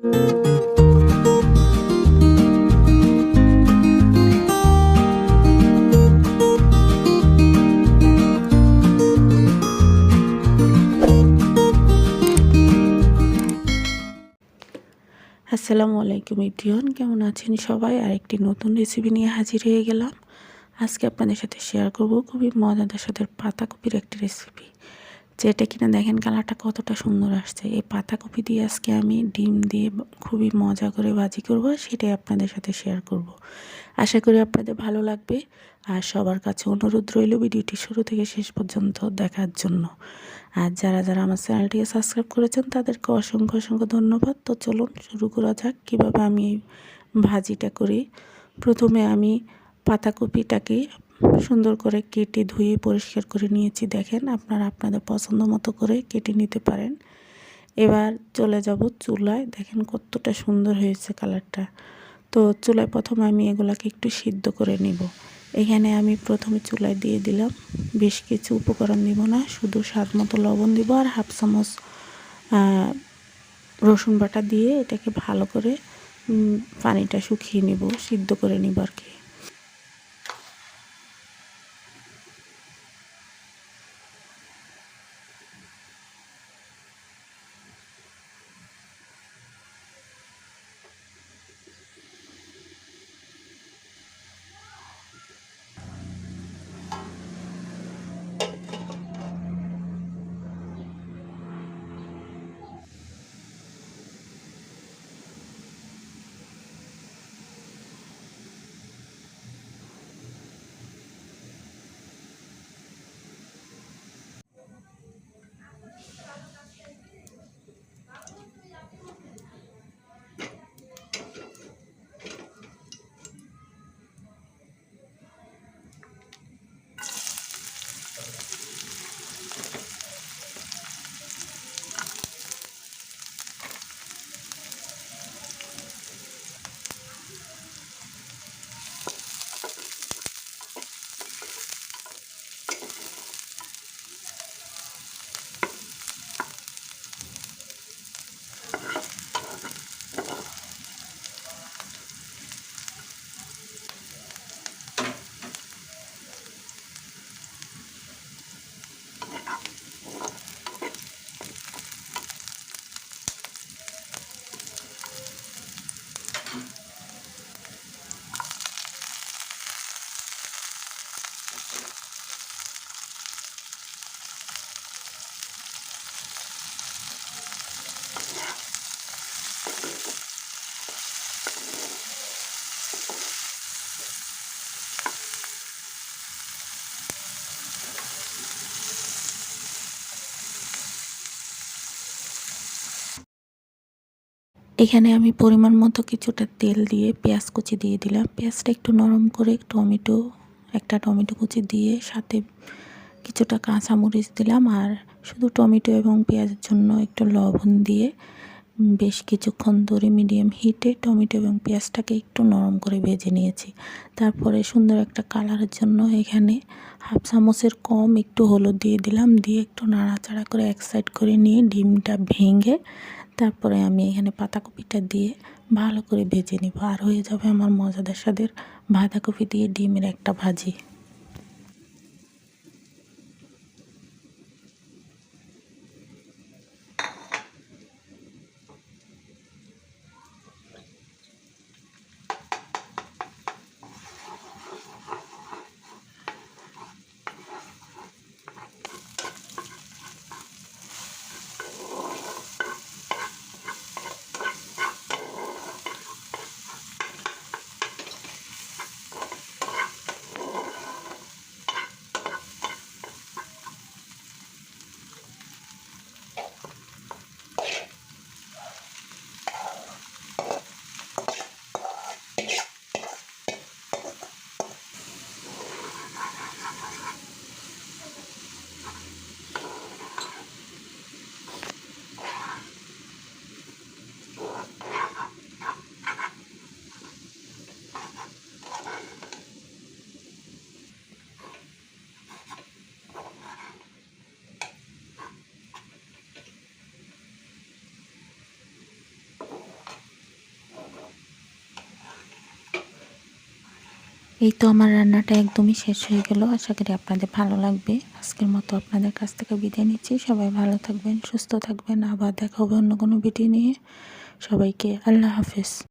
আসসালামু আলাইকুম ইব্রিয়ন কেমন আছেন সবাই? আর একটি নতুন রেসিপি নিয়ে হাজির হয়ে গেলাম। আজকে আপনাদের সাথে শেয়ার করব খুবই মজাদার সাথে পাতাকপির একটি রেসিপি যেটা কিনা দেখেন কালারটা কতটা সুন্দর আসছে। এই পাতাকপি দিয়ে আজকে আমি ডিম দিয়ে খুবই মজা করে ভাজি করব, সেটাই আপনাদের সাথে শেয়ার করব। আশা করি আপনাদের ভালো লাগবে আর সবার কাছে অনুরোধ রইল ভিডিওটি শুরু থেকে শেষ পর্যন্ত দেখার জন্য। আর যারা যারা আমার চ্যানেলটিকে সাবস্ক্রাইব করেছেন, তাদেরকে অসংখ্য অসংখ্য ধন্যবাদ। তো চলুন শুরু করা যাক, কীভাবে আমি ভাজিটা করি। প্রথমে আমি পাতাকপিটাকে সুন্দর করে কেটে ধুয়ে পরিষ্কার করে নিয়েছি, দেখেন আপনারা আপনাদের পছন্দ মতো করে কেটে নিতে পারেন। এবার চলে যাব চুলায়, দেখেন কতটা সুন্দর হয়েছে কালারটা। তো চুলায় প্রথমে আমি এগুলাকে একটু সিদ্ধ করে নিব। এখানে আমি প্রথমে চুলায় দিয়ে দিলাম, বেশ কিছু উপকরণ দিব না, শুধু স্বাদ মতো লবণ দিব আর হাফ চামচ রসুন বাটা দিয়ে এটাকে ভালো করে পানিটা শুকিয়ে নিব, সিদ্ধ করে নিব আর কি। এখানে আমি পরিমাণ মতো কিছুটা তেল দিয়ে পেঁয়াজ কুচি দিয়ে দিলাম। পেঁয়াজটা একটু নরম করে টমেটো, একটা টমেটো কুচি দিয়ে সাথে কিছুটা কাঁচামরিচ দিলাম আর শুধু টমেটো এবং পেঁয়াজের জন্য একটু লবণ দিয়ে বেশ কিছুক্ষণ ধরে মিডিয়াম হিটে টমেটো এবং পেঁয়াজটাকে একটু নরম করে ভেজে নিয়েছি। তারপরে সুন্দর একটা কালারের জন্য এখানে হাফ চামচের কম একটু হলুদ দিয়ে দিলাম। দিয়ে একটু নাড়াচাড়া করে এক সাইড করে নিয়ে ডিমটা ভেঙে তারপরে আমি এখানে পাতাকপিটা দিয়ে ভালো করে ভেজে নিব। আর হয়ে যাবে আমার মজাদার স্বাদের বাঁধাকপি দিয়ে ডিমের একটা ভাজি। এই তো আমার রান্নাটা একদমই শেষ হয়ে গেল। আশা করি আপনাদের ভালো লাগবে। আজকের মতো আপনাদের কাছ থেকে বিদায় নিচ্ছি। সবাই ভালো থাকবেন, সুস্থ থাকবেন। আবার দেখা হবে অন্য কোনো ভিডিও নিয়ে। সবাইকে আল্লাহ হাফেজ।